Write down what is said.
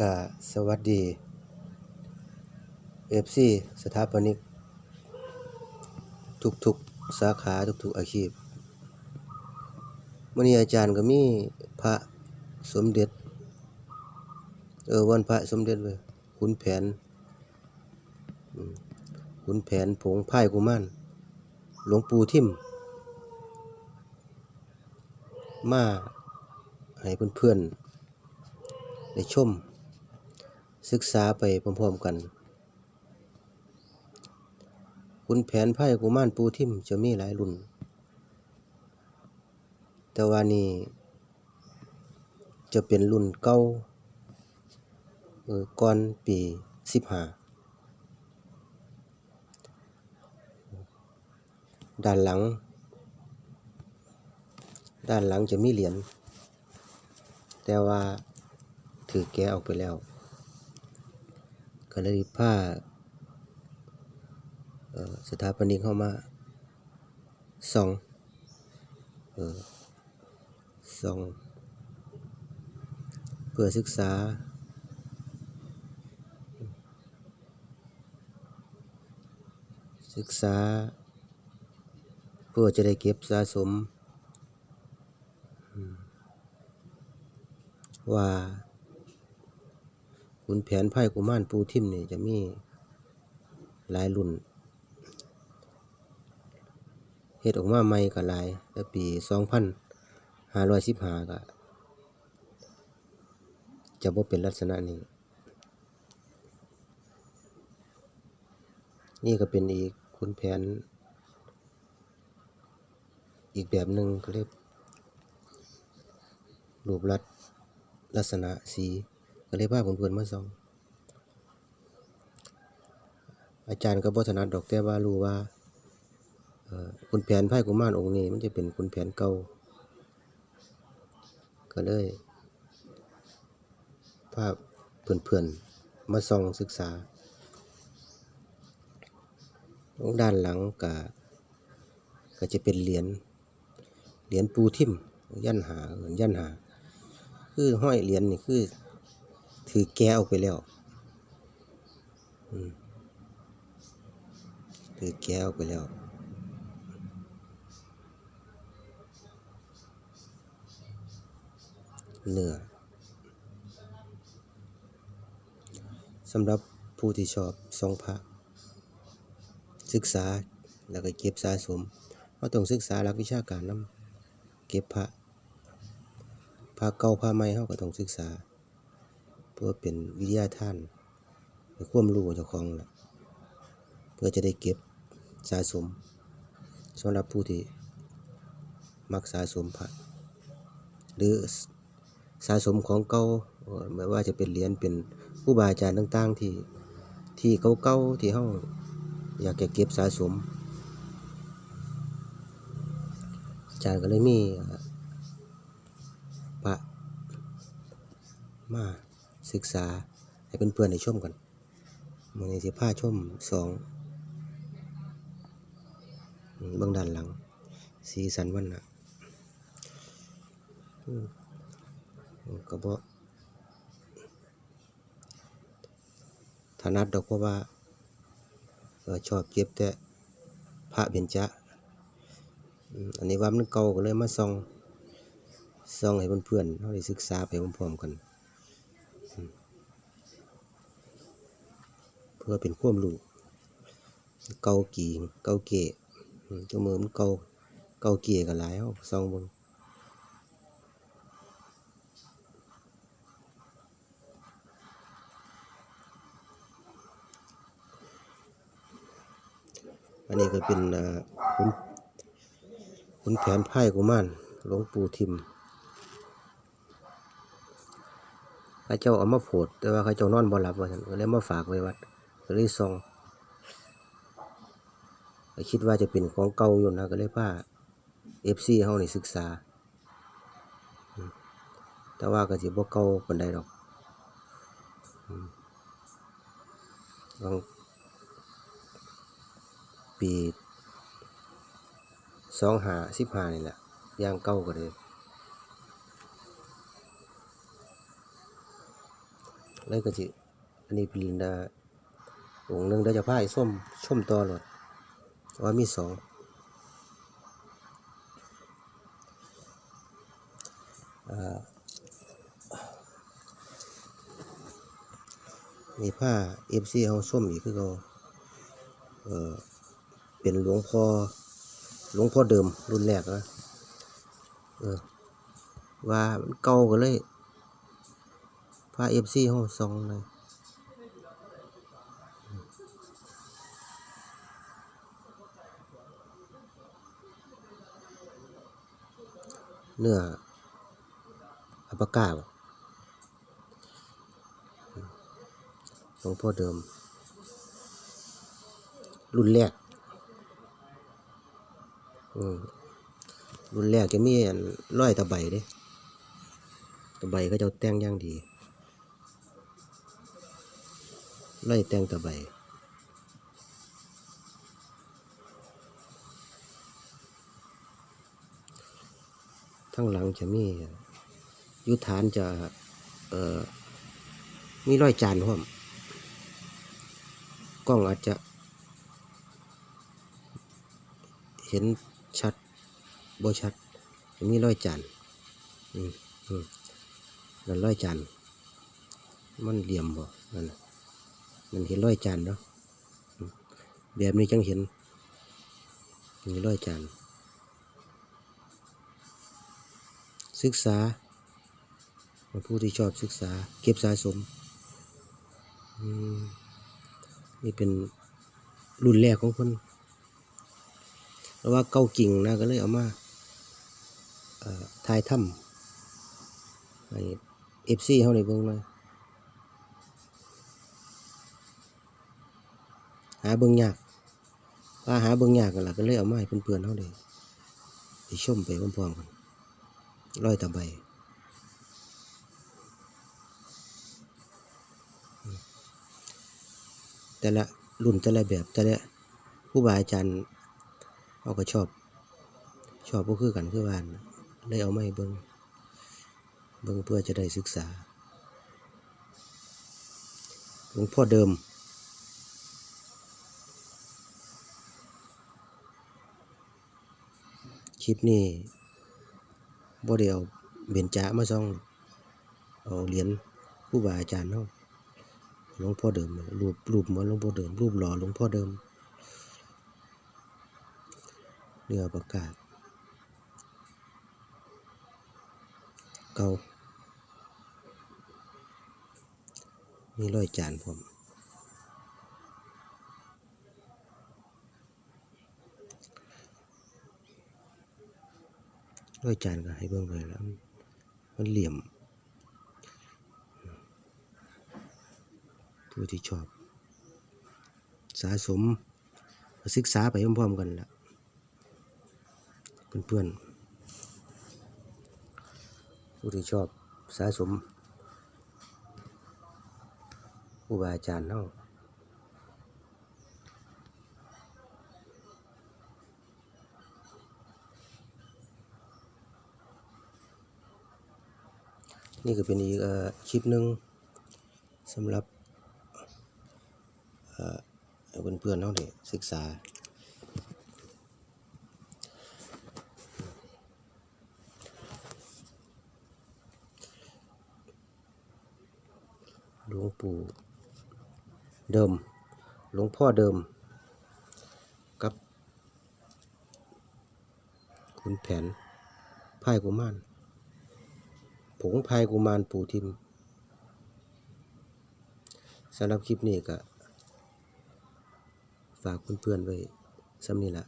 กะสวัสดีเอฟซีสถาปนิก ทุกๆ สาขาทุกๆ อาชีพมื้อนี้อาจารย์ก็มีพระสมเด็จ เออวันพระสมเด็จเว้ยขุนแผนขุนแผนผงไพายกุมารหลวงปู่ทิมมาให้เพื่อนๆได้ชม ศึกษาไปพร้อมๆกัน คุณแผนไพ่กุมารปูทิมจะมีหลายรุ่น แต่ว่านี่จะเป็นรุ่นเก่าก่อนปีสิบห้าด้านหลัง ด้านหลังจะมีเหรียญแต่ว่าถือแกออกไปแล้ว ก็เลยผ้าสถาปนิกเข้ามาส่องออส่องเพื่อศึกษา ศึกษา เพื่อจะได้เก็บสะสมว่า ขุนแผนไพ่กุมารปูทิมนี่จะมีหลายรุ่นเฮ็ดออกมาใหม่ก็หลายแต่ปีสองพันห้าร้อยสิบห้าก็จะบ่เป็นลักษณะนี้ นี่ก็เป็นอีกขุนแผน อีกแบบหนึ่งก็เรียกรูปลักษณ์ลักษณะสี เลยพาเพื่อนๆมาส่อง อาจารย์ก็บ่ถนัดดอกแต่ว่ารู้ว่าคุณแผนไพ่กุมารองค์นี้ มันจะเป็นคุณแผนเก่าก็เลยพาเพื่อนๆมาส่องศึกษาด้านหลังก็ก็จะเป็นเหรียญเหรียญปูทิมยันหาเหมือนยันหา คือห้อยเหรียญนี่คือ ถือแก้วไปแล้วอือแก้วไปแล้วเนื้อสำหรับผู้ที่ชอบทรงพระ ศึกษาแล้วก็เก็บสะสมเราต้องศึกษาหลักวิชาการนำเก็บพระพาเก่าพาใหม่เฮาก็ต้องศึกษา เพื่อเป็นวิทยาท่านในความรู้เจ้าของล่ะเพื่อจะได้เก็บสะสมสำหรับผู้ที่มักสะสมพระหรือสะสมของเก่าไม่ว่าจะเป็นเหรียญเป็นครูบาอาจารย์ต่าง ๆ ที่ที่เก่าๆที่เฮาอยากจะเก็บสะสมอาจารย์ก็เลยมีพระมา ศึกษาให้เพื่อนๆได้ชมกันมื้อนี้สิพาชมสองเบื้องด้านหลัง สีสันวันนะอืมก็บ่ถนัดดอกเพราะว่าชอบเก็บแต่พระเบญจอืมอันนี้ว่ามันเก่าก็เลยมาส่องส่องให้เพื่อนๆเราได้ศึกษาไปพร้อมๆกันอืมเพื่อเป็นความรู้เกากีเกาเก๋อืมตัวมือมันเกาเกาเก๋ก็หลายเฮาส่องบงอันนี้ก็เป็นขุนขุนแผนไพ่กุมารหลวงปู่ทิมข้าเจ้าเอามาโผดแต่ว่าข้าเจ้านอนบ่หลับว่าซั่นก็เลยมาฝากไว้วัด ก็เลยส่องก็คิดว่าจะเป็นของเก่าอยู่นะก็เลยพา FC เฮานี่ศึกษา แต่ว่าก็สิบ่เก่าปานใดดอกอืมบางปี2515นี่แหละย่างเก่าก็เลยเลยก็สิอันนี้เป็นอ่า องค์หนึ่งเดี๋ยวจะพาให้ส้มชมต่อโลดว่ามีสองมีผ้า FC เฮาส้มอีกคือเก่าเอ่อเป็นหลวงพ่อหลวงพ่อเดิมรุ่นแรกนะเออว่ามันเก่าก็เลยพาเอฟซีห้องซองเลย เนื้ออัปกาบหลวงพ่อเดิม รุ่นแรกอืมรุ่นแรกจะมีร้อยตะไบเด้ตะไบก็จะแต่งย่างดีไล่แต่งตะไบ ทั้งหลังจะมียุฐานจะเอ่อมีร้อยจานพร้อมกล้องอาจจะ เห็นชัดบ่ชัดมีร้อยจานอืมอืมนั่นร้อยจานมันเหลี่ยมบ่นั่นมันเห็นร้อยจานเนาะแบบนี้จังเห็นมีร้อยจาน ศึกษา ผู้ที่ชอบศึกษา เก็บสะสมอืมนี่เป็นรุ่นแรกของคนเพราะว่าเก้ากิ่งนะก็เลยเอามาเอ่อถ่ายถ้ำให้เอฟซีเขาในเบิ่งหน่อยหาเบิ่งยากว่าหาเบิ่งยากกันล่ะก็เลยเอามาให้เพื่อนๆเฮาได้ไปชมไปพร้อมๆกัน ร้อยตะใบอืมแต่ละรุ่นแต่ละแบบแต่ละผู้บาอาจารย์เขาก็ชอบ ชอบบ่คือกันคือวานเลยเอาไมาให้เบิ่งเบิ่งเพื่อจะได้ศึกษาหลวงพ่อเดิม คลิปนี้ บ่ได้เอาเบญจามาส่อง เอาเหรียญครูบาอาจารย์เฮาหลวงพ่อเดิมรูปรูปเหมือนหลวงพ่อเดิม รูปหล่อหลวงพ่อเดิมเนื้อประกาศ เก่ามีร้อยจานพร้อม ร้อยจานก็ให้เบิ่งไปแล้ว มันเหลี่ยม ผู้ที่ชอบ สะสมศึกษาไปพร้อมๆกันละเพื่อนๆผู้ที่ชอบสะสมครูบาอาจารย์เนาะ นี่ก็เป็นอีกคลิปหนึ่งสำหรับเพื่อนๆเขาได้ศึกษา หลวงปู่เดิม หลวงพ่อเดิม กับคุณแผนไพายกุมาร ผงพายกุมารปู่ทิมสำหรับคลิปนี้ก็ฝากเพื่อนๆไว้สำนี้ละ